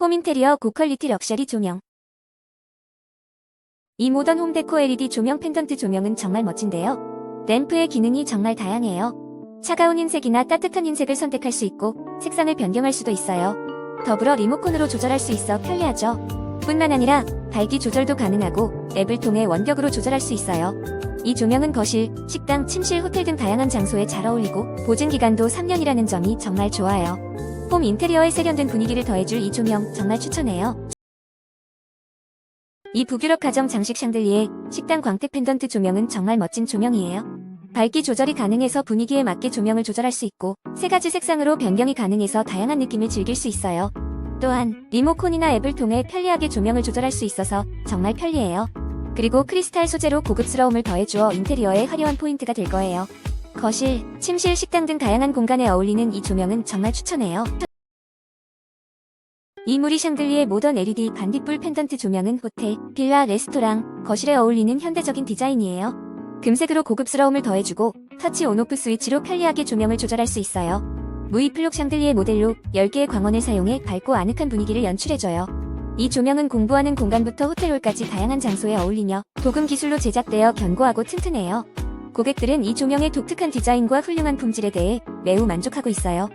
홈 인테리어 고퀄리티 럭셔리 조명. 이 모던 홈데코 LED 조명 펜던트 조명은 정말 멋진데요. 램프의 기능이 정말 다양해요. 차가운 흰색이나 따뜻한 흰색을 선택할 수 있고 색상을 변경할 수도 있어요. 더불어 리모컨으로 조절할 수 있어 편리하죠. 뿐만 아니라 밝기 조절도 가능하고 앱을 통해 원격으로 조절할 수 있어요. 이 조명은 거실, 식당, 침실, 호텔 등 다양한 장소에 잘 어울리고 보증 기간도 3년이라는 점이 정말 좋아요. 홈 인테리어에 세련된 분위기를 더해줄 이 조명 정말 추천해요. 이 북유럽 가정 장식 샹들리에 식당 광택 펜던트 조명은 정말 멋진 조명이에요. 밝기 조절이 가능해서 분위기에 맞게 조명을 조절할 수 있고 세 가지 색상으로 변경이 가능해서 다양한 느낌을 즐길 수 있어요. 또한 리모컨이나 앱을 통해 편리하게 조명을 조절할 수 있어서 정말 편리해요. 그리고 크리스탈 소재로 고급스러움을 더해주어 인테리어에 화려한 포인트가 될 거예요. 거실, 침실, 식당 등 다양한 공간에 어울리는 이 조명은 정말 추천해요. 이무리 샹들리의 모던 LED 반딧불 펜던트 조명은 호텔, 빌라, 레스토랑, 거실에 어울리는 현대적인 디자인이에요. 금색으로 고급스러움을 더해주고 터치 온오프 스위치로 편리하게 조명을 조절할 수 있어요. 무이 플록 샹들리의 모델로 10개의 광원을 사용해 밝고 아늑한 분위기를 연출해줘요. 이 조명은 공부하는 공간부터 호텔홀까지 다양한 장소에 어울리며 도금 기술로 제작되어 견고하고 튼튼해요. 고객들은 이 조명의 독특한 디자인과 훌륭한 품질에 대해 매우 만족하고 있어요.